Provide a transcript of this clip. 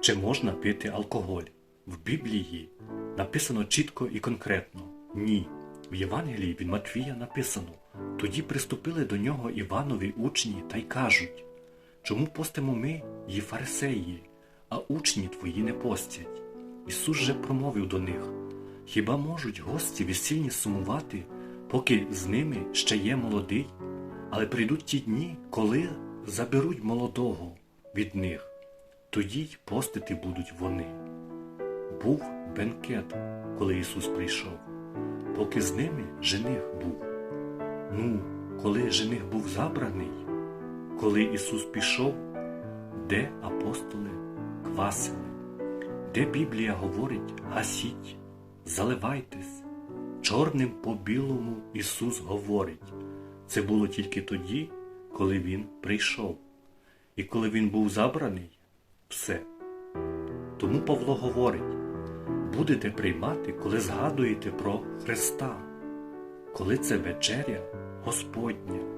Чи можна пити алкоголь? В Біблії написано чітко і конкретно ні. В Євангелії від Матвія написано тоді приступили до нього Іванові учні та й кажуть Чому постимо ми, є фарисеї, а учні твої не постять? Ісус же промовив до них Хіба можуть гості весільні сумувати, поки з ними ще є молодий? Але прийдуть ті дні, коли заберуть молодого від них, тоді й постити будуть вони. Був бенкет, коли Ісус прийшов, поки з ними жених був. Ну, коли жених був забраний, коли Ісус пішов, де апостоли квасили, де Біблія говорить гасіть, заливайтесь, чорним по білому Ісус говорить. Це було тільки тоді, коли Він прийшов. І коли Він був забраний, все. Тому Павло говорить, будете приймати, коли згадуєте про Христа, коли це вечеря Господня.